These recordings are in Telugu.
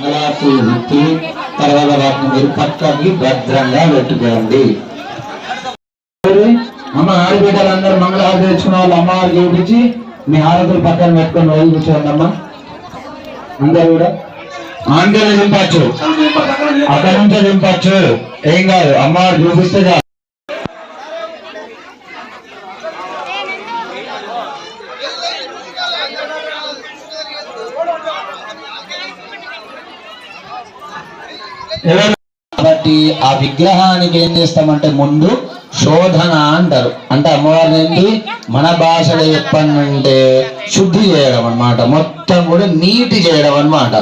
క్లాత్ విప్పి తర్వాత వాటిని మీరు పక్కకి భద్రంగా పెట్టుకోండి. అమ్మ ఆడబిడ్డలందరూ మంగళహారతి తెచ్చుకున్న వాళ్ళు అమ్మవారు చూపించి మీ హారతులు పక్కన పెట్టుకొని రోజు కూర్చోండి అమ్మా. అందరు కూడా. ఆందోళన దింపచ్చు అక్కడ నుంచే దింపచ్చు ఏం కాదు అమ్మవారు చూపిస్తే కాబట్టి ఆ విగ్రహానికి ఏం చేస్తామంటే ముందు శోధన అంటారు. అంటే అమ్మవారిని ఏంటి? మన భాషలో చెప్పండి శుద్ధి చేయడం అన్నమాట. మొత్తం కూడా నీటి చేయడం అన్నమాట.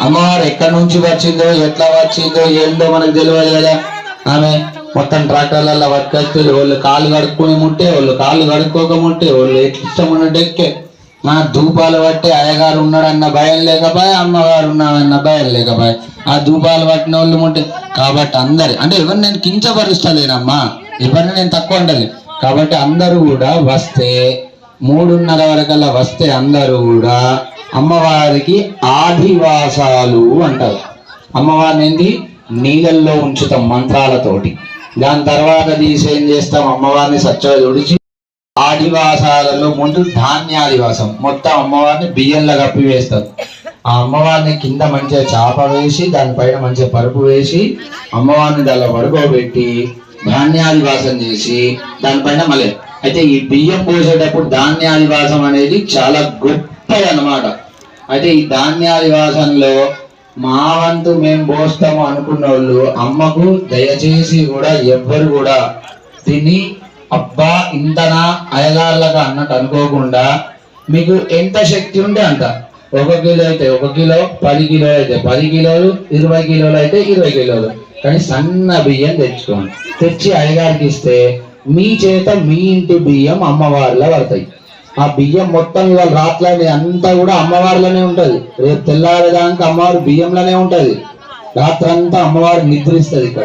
అమ్మవారు ఎక్కడి నుంచి వచ్చిందో ఎట్లా వచ్చిందో ఏందో మనకు తెలియదు కదా. ఆమె మొత్తం ట్రాక్టర్లలో పట్టుకొస్తే వాళ్ళు కాళ్ళు కడుక్కుని ముట్టే వాళ్ళు కాళ్ళు కడుక్కోక ముట్టే వాళ్ళు ఎట్లా ఇష్టం ఉన్నట్టు ఎక్కే మన ధూపాలు పట్టి అయ్యగారు ఉన్నాడన్న భయం లేకపోయా అమ్మగారు ఉన్నాడన్న భయం లేకపోయా? ఆ ధూపాలు పట్టిన వాళ్ళు ఉంటే కాబట్టి అందరి అంటే ఎవరిని నేను కించపరుస్తలేనమ్మా. ఎవరిని నేను తక్కువ ఉండాలి కాబట్టి అందరూ కూడా వస్తే మూడున్నర వరకల్లా వస్తే అందరూ కూడా అమ్మవారికి ఆదివాసాలు అంటారు. అమ్మవారిని ఏంటి? నీళ్ళల్లో ఉంచుతాం మంత్రాలతోటి. దాని తర్వాత తీసి ఏం చేస్తాం? అమ్మవారిని సచ్చగా తుడిచి ఆదివాసాలలో ముందు ధాన్యాదివాసం మొత్తం అమ్మవారిని బియ్యంలో కప్పి వేస్తారు. ఆ అమ్మవారిని కింద మంచిగా చాప వేసి దానిపైన మంచిగా పరుపు వేసి అమ్మవారిని దానిలో పడుకోబెట్టి ధాన్యాదివాసం చేసి దానిపైన మళ్ళీ. అయితే ఈ బియ్యం పోసేటప్పుడు ధాన్యాదివాసం అనేది చాలా గొప్పది అన్నమాట అయితే ఈ ధాన్యాదివాసంలో మా వంతు మేము పోస్తాము అనుకున్న వాళ్ళు అమ్మకు దయచేసి కూడా ఎవ్వరు కూడా తిని అబ్బా ఇంతనా అయగాళ్ళగా అన్నట్టు అనుకోకుండా మీకు ఎంత శక్తి ఉంటే అంత. ఒక కిలో అయితే ఒక కిలో పది కిలోలు అయితే పది కిలోలు ఇరవై కిలోలు అయితే ఇరవై కిలోలు. కానీ సన్న బియ్యం తెచ్చుకోండి. తెచ్చి అయ్యగారికి ఇస్తే మీ చేత మీ ఇంటి బియ్యం అమ్మవారిలో పడతాయి. ఆ బియ్యం మొత్తం ఇవాళ రాత్రి అంతా కూడా అమ్మవారిలోనే ఉంటుంది. రేపు తెల్లారేదానికి అమ్మవారు బియ్యంలోనే ఉంటుంది. రాత్రంతా అమ్మవారు నిద్రిస్తుంది ఇక్కడ.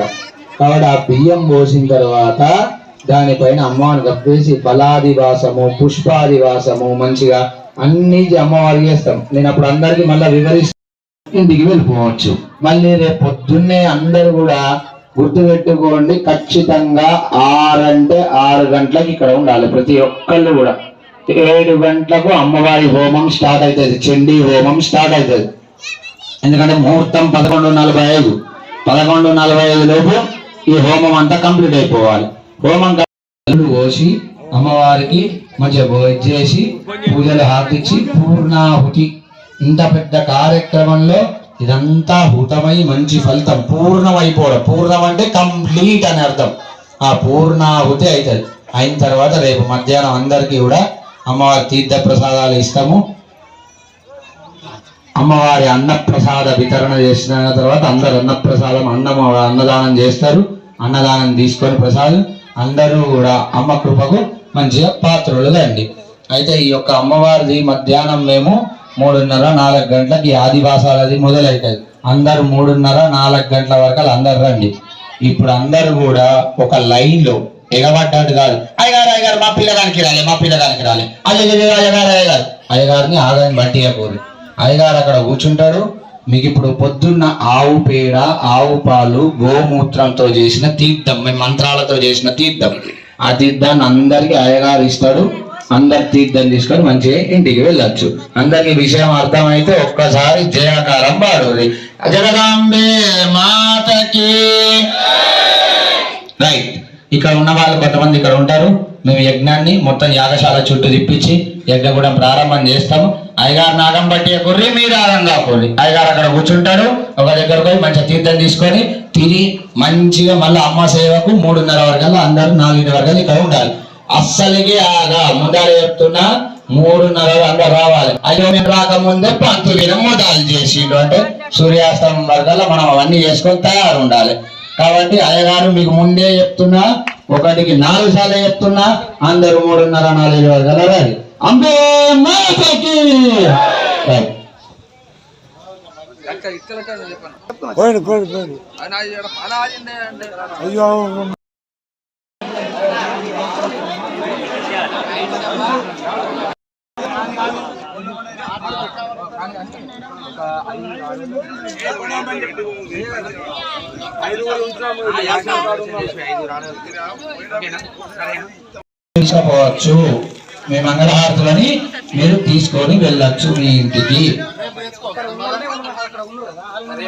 కాబట్టి ఆ బియ్యం పోసిన తర్వాత దానిపైన అమ్మవారిని కప్పేసి ఫలాదివాసము పుష్పాదివాసము మంచిగా అన్ని అమ్మవారికి చేస్తాం. నేను అప్పుడు అందరికి మళ్ళీ వివరిస్తాను ఇంటికి వెళ్ళిపోవచ్చు. మళ్ళీ రేపు పొద్దున్నే అందరూ కూడా గుర్తుపెట్టుకోండి ఖచ్చితంగా ఆరంటే ఆరు గంటలకు ఇక్కడ ఉండాలి ప్రతి ఒక్కళ్ళు కూడా. ఏడు గంటలకు అమ్మవారి హోమం స్టార్ట్ అవుతుంది. చండీ హోమం స్టార్ట్ అవుతుంది. ఎందుకంటే ముహూర్తం పదకొండు నలభై ఐదు. పదకొండు నలభై ఐదు లోపు ఈ హోమం అంతా కంప్లీట్ అయిపోవాలి. హోమం కళ్ళు పోసి అమ్మవారికి మంచిగా భోజనం చేసి పూజలు హార్దించి పూర్ణాహుతి. ఇంత పెద్ద కార్యక్రమంలో ఇదంతా హుతమై మంచి ఫలితం పూర్ణమైపోవడం. పూర్ణం అంటే కంప్లీట్ అని అర్థం. ఆ పూర్ణాహుతి అవుతుంది అయిన తర్వాత రేపు మధ్యాహ్నం అందరికీ కూడా అమ్మవారి తీర్థ ప్రసాదాలు ఇస్తాము. అమ్మవారి అన్నప్రసాద వితరణ చేసిన తర్వాత అందరు అన్నప్రసాదం అన్నం అన్నదానం చేస్తారు. అన్నదానం తీసుకొని ప్రసాదం. అందరూ కూడా అమ్మ కృపకు మంచిగా పాత్రులు అండి అయితే ఈ యొక్క అమ్మవారిది మధ్యాహ్నం మేము మూడున్నర నాలుగు గంటలకి ఈ ఆదివాసాలది మొదలవుతుంది అందరు మూడున్నర నాలుగు గంటల వరకు అందరు రండి. ఇప్పుడు అందరు కూడా ఒక లైన్లో ఎగబడ్డాడు కాదు. అయ్యగారు అయ్యగారు మా పిల్లగానికి రాలే మా పిల్లగానికి రాలే. అయ్యగారు అయ్యగారు అయ్యగారు. అయ్యగారిని ఆదాయం బట్టి కోరి అయ్యగారు అక్కడ కూర్చుంటాడు. మీకు ఇప్పుడు పొద్దున్న ఆవు పేడ ఆవు పాలు గోమూత్రంతో చేసిన తీర్థం మేము మంత్రాలతో చేసిన తీర్థం. ఆ తీర్థాన్ని అందరికి అయ్యగారు ఇస్తాడు అందరు తీర్థం తీసుకొని మంచిగా ఇంటికి వెళ్ళొచ్చు. అందరికి విషయం అర్థమైతే ఒక్కసారి జయకారం పాడుది. జగదాంబే మాతకి. రైట్. ఇక్కడ ఉన్న వాళ్ళు కొంతమంది ఇక్కడ ఉంటారు. మేము యజ్ఞాన్ని మొత్తం యాగశాల చుట్టూ తిప్పించి యజ్ఞగూడెం ప్రారంభం చేస్తాము. అయ్యగారు నాగం పట్టి కొర్రి మీరు ఆగంగా కొర్రి అయ్యగారు అక్కడ కూర్చుంటాడు ఒక దగ్గరకు పోయి మంచిగా తీర్థం తీసుకొని తిని మంచిగా మళ్ళీ అమ్మ సేవకు మూడున్నర వరకు అందరూ నాలుగింటి వరకు ఇక్కడ ఉండాలి. అస్సలకి ఆగా. ముందర చెప్తున్నా మూడున్నర అందరు రావాలి. అయ్యో మేము రాకముందే పంతులు మొదలు చేసిండు అంటే సూర్యాస్తమం వరకల్లా మనం అవన్నీ చేసుకొని తయారు ఉండాలి కాబట్టి అయ్యగారు మీకు ముందే చెప్తున్నా ఒకటికి నాలుగు సార్లు చెప్తున్నా అందరు మూడున్నర నాలుగు వరకు రాదు అంబే మాతకి. పోయింది పోయింది పోయింది అయ్యో తీసుకుపోవచ్చు మీ మంగళహారతులని మీరు తీసుకొని వెళ్ళొచ్చు మీ ఇంటికి.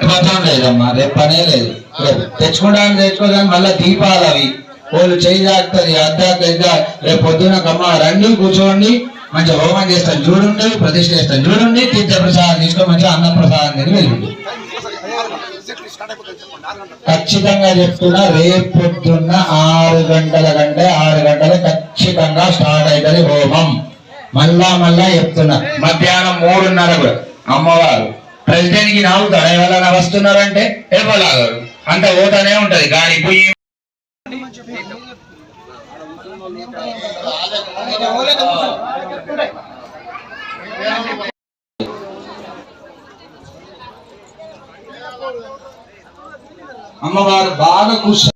అవసరం లేదమ్మా రేపు పనే లేదు. తెచ్చుకోవడానికి తెచ్చుకోవడానికి మళ్ళీ దీపాలు అవి. వాళ్ళు చేయి దాకుతుంది అద్దాక రేపు పొద్దున కమ్మ రండి కూర్చోండి మంచిగా హోమం చేస్తాను చూడండి ప్రతిష్ఠ చేస్తాను చూడండి తీర్థ ప్రసాదం తీసుకొని మంచిగా అన్న ప్రసాదం తిని వెళ్ళండి. ఖచ్చితంగా చెప్తున్నా రేపు పొద్దున్న ఆరు గంటల కంటే ఆరు గంటలు ఖచ్చితంగా స్టార్ట్ అవుతుంది హోమం. మళ్ళా మళ్ళా చెప్తున్నా. మధ్యాహ్నం మూడున్నరకు అమ్మవారు ప్రెసిడెంట్కి నవ్వుతాడు ఎవరైనా వస్తున్నారంటే ఎవలాగారు అంత ఓటనే ఉంటది. గాలి పోయి అమ్మవారు బాగా కూర్చో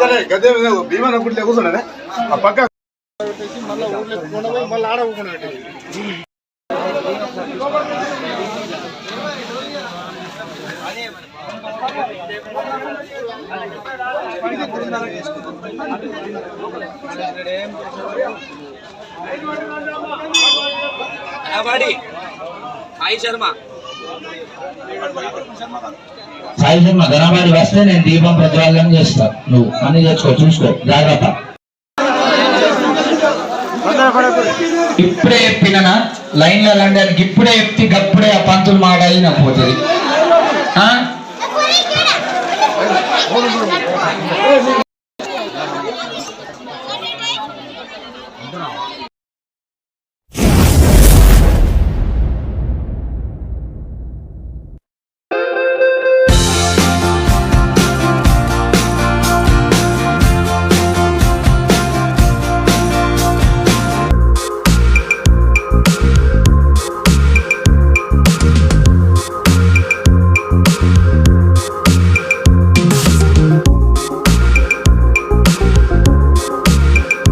అదే గదే భీమా నొప్పి కూర్చున్నానే ఆ పక్క సాయి శర్మ. సాయి శర్మ ధనాబాద్ వస్తే నేను దీపం ప్రజ్వాలనం చేస్తా. నువ్వు అన్ని చేసుకో చూసుకో జాగ్రత్త. ఇప్పుడే చెప్పిన లైన్ల లండర్కి ఇప్పుడే చెప్తి గప్పుడే ఆ పంతులు మాడాలి నాకు పోతుంది.